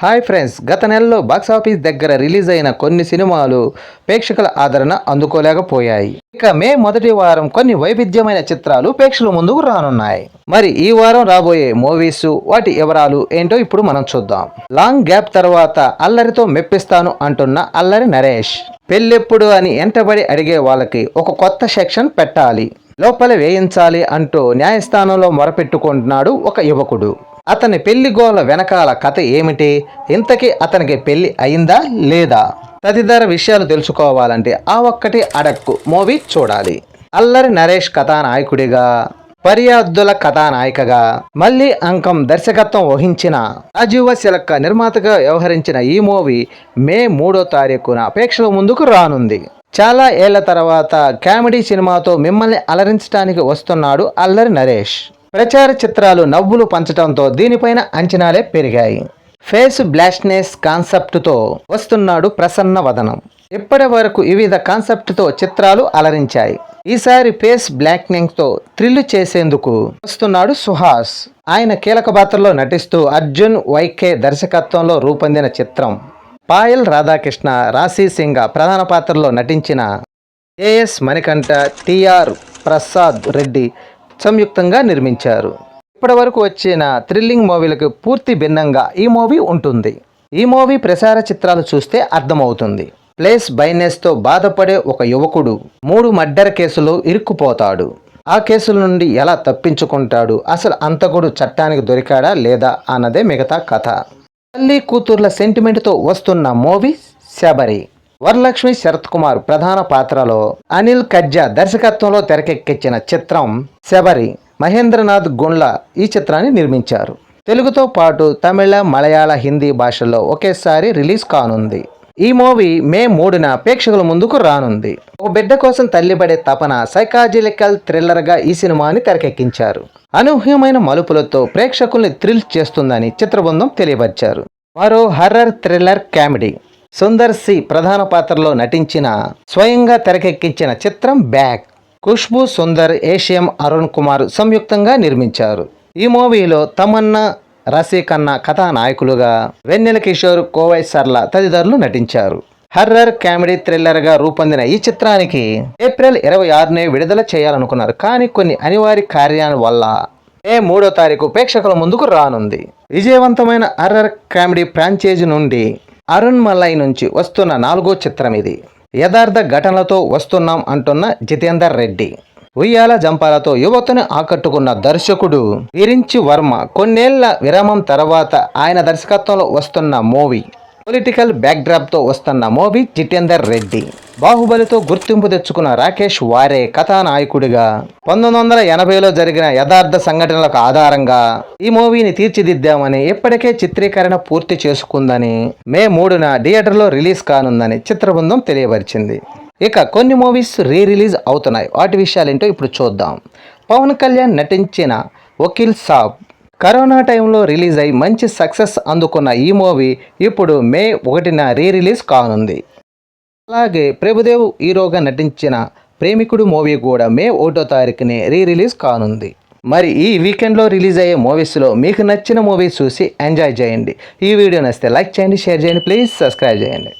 Hi friends గత నెలలో box office దగ్గర రిలీజ్ అయిన కొన్ని సినిమాలు ప్రేక్షకుల ఆదరణ అందుకోలేకపోయాయి. ఇక మే మొదటి వారం కొన్ని వైవిధ్యమైన చిత్రాలు ప్రేక్షకుల ముందుకు రానున్నాయి. మరి ఈ వారం రాబోయే మూవీస్ వాటి వివరాలు ఏంటో ఇప్పుడు మనం చూద్దాం. లాంగ్ గ్యాప్ తర్వాత అల్లరితో మెప్పిస్తాను అంటున్న అల్లరి నరేష్. పెళ్ళెప్పుడు అని ఎంటబడి అడిగే వాళ్ళకి ఒక కొత్త సెక్షన్ పెట్టాలి. లోపల వేయించాలి అంటూ న్యాయస్థానంలో మొరపెట్టుకుంటున్నాడు ఒక యువకుడు. అతని పెళ్ళి గోల వెనకాల కథ ఏమిటి? ఇంతకీ అతనికి పెళ్ళి అయిందా లేదా? తదితర విషయాలు తెలుసుకోవాలంటే ఆ ఒక్కటి అడక్కు. మూవీ చూడాలి. అల్లరి నరేష్ కథానాయకుడిగా పర్యాదుల కథానాయికగా మళ్ళీ అంకం దర్శకత్వం వహించిన రాజీవ శిలక్క నిర్మాతగా వ్యవహరించిన ఈ మూవీ మే మూడో తారీఖున అపేక్షల ముందుకు రానుంది. చాలా ఏళ్ళ తర్వాత కామెడీ సినిమాతో మిమ్మల్ని అలరించడానికి వస్తున్నాడు అల్లరి నరేష్. ప్రచార చిత్రాలు నవ్వులు పంచడంతో దీనిపైన అంచనాలే పెరిగాయి. ఫేస్ బ్లాస్ట్నెస్ కాన్సెప్ట్తో వస్తున్నాడు ప్రసన్న వదనం. ఇప్పటి వరకు వివిధ కాన్సెప్ట్తో చిత్రాలు అలరించాయి. ఈసారి ఫేస్ బ్లాక్నింగ్తో థ్రిల్ చేసేందుకు వస్తున్నాడు సుహాస్. ఆయన కీలక పాత్రలో నటిస్తూ అర్జున్ వైకే దర్శకత్వంలో రూపొందిన చిత్రం. పాయల్ రాధాకృష్ణ రాశి సింగ ప్రధాన పాత్రలో నటించిన A S Manikanta T R Prasad Reddy సంయుక్తంగా నిర్మించారు. ఇప్పటివరకు వచ్చిన థ్రిల్లింగ్ మూవీలకు పూర్తి భిన్నంగా ఈ మూవీ ఉంటుంది. ఈ మూవీ ప్రసార చిత్రాలు చూస్తే అర్థమవుతుంది. ప్లేస్ బైనెస్తో బాధపడే ఒక యువకుడు మూడు మర్డర్ కేసులో ఇరుక్కుపోతాడు. ఆ కేసుల నుండి ఎలా తప్పించుకుంటాడు? అసలు అంతకుడు చట్టానికి దొరికాడా లేదా అన్నదే మిగతా కథ. తల్లి కూతుర్ల సెంటిమెంట్తో వస్తున్న మూవీ శబరి. వరలక్ష్మి శరత్ కుమార్ ప్రధాన పాత్రలో అనిల్ కజ్జా దర్శకత్వంలో తెరకెక్కించిన చిత్రం శబరి. మహేంద్రనాథ్ గుండ్ల ఈ చిత్రాన్ని నిర్మించారు. తెలుగుతో పాటు తమిళ మలయాళ హిందీ భాషల్లో ఒకేసారి రిలీజ్ కానుంది. ఈ మూవీ మే మూడున ప్రేక్షకుల ముందుకు రానుంది. ఒక బిడ్డ కోసం తల్లిపడే తపన సైకాలజికల్ థ్రిల్లర్గా ఈ సినిమాని తెరకెక్కించారు. అనూహ్యమైన మలుపులతో ప్రేక్షకుల్ని థ్రిల్ చేస్తుందని చిత్రబృందం తెలియపరిచారు. మరో horror thriller comedy. Sundar C ప్రధాన పాత్రలో నటించిన స్వయంగా తెరకెక్కించిన చిత్రం బ్యాక్ ఖుష్బు సుందర్ ఏషియం అరుణ్ కుమార్ సంయుక్తంగా నిర్మించారు. ఈ మూవీలో తమన్నా రసీకన్న కథానాయకులుగా వెన్నెల కిషోర్ కోవై సర్ల తదితరులు నటించారు. హర్రర్ కామెడీ థ్రిల్లర్గా రూపొందిన ఈ చిత్రానికి ఏప్రిల్ ఇరవై ఆరునే విడుదల చేయాలనుకున్నారు. కానీ కొన్ని అనివార్య కార్యాల వల్ల మే మూడో తారీఖు ప్రేక్షకుల ముందుకు రానుంది. విజయవంతమైన హర్రర్ కామెడీ ఫ్రాంచైజీ నుండి అరుణ్ మల్లై నుంచి వస్తున్న నాలుగో చిత్రం ఇది. యథార్థ ఘటనలతో వస్తున్నాం అంటున్న జితేందర్ రెడ్డి. ఉయ్యాల జంపాలతో యువతను ఆకట్టుకున్న దర్శకుడు విరించి వర్మ కొన్నేళ్ళ విరామం తర్వాత ఆయన దర్శకత్వంలో వస్తున్న మూవీ. పొలిటికల్ బ్యాక్డ్రాప్తో వస్తున్న మూవీ జితేందర్ రెడ్డి. బాహుబలితో గుర్తింపు తెచ్చుకున్న రాకేష్ వారే కథానాయకుడిగా. పంతొమ్మిది వందల ఎనభైలో జరిగిన యథార్థ సంఘటనలకు ఆధారంగా ఈ మూవీని తీర్చిదిద్దామని ఇప్పటికే చిత్రీకరణ పూర్తి చేసుకుందని మే మూడున థియేటర్లో రిలీజ్ కానుందని చిత్రబృందం తెలియపరిచింది. ఇక కొన్ని మూవీస్ రీ రిలీజ్ అవుతున్నాయి. వాటి విషయాలేంటో ఇప్పుడు చూద్దాం. పవన్ కళ్యాణ్ నటించిన వకీల్ సాబ్ కరోనా టైంలో రిలీజ్ అయి మంచి సక్సెస్ అందుకున్న ఈ మూవీ ఇప్పుడు మే ఒకటిన రీ రిలీజ్ కానుంది. అలాగే ప్రభుదేవ్ హీరోగా నటించిన ప్రేమికుడు మూవీ కూడా మే ఒకటో తారీఖునే రీ రిలీజ్ కానుంది. మరి ఈ వీకెండ్లో రిలీజ్ అయ్యే మూవీస్లో మీకు నచ్చిన మూవీస్ చూసి ఎంజాయ్ చేయండి. ఈ వీడియో నచ్చితే లైక్ చేయండి షేర్ చేయండి ప్లీజ్ సబ్స్క్రైబ్ చేయండి.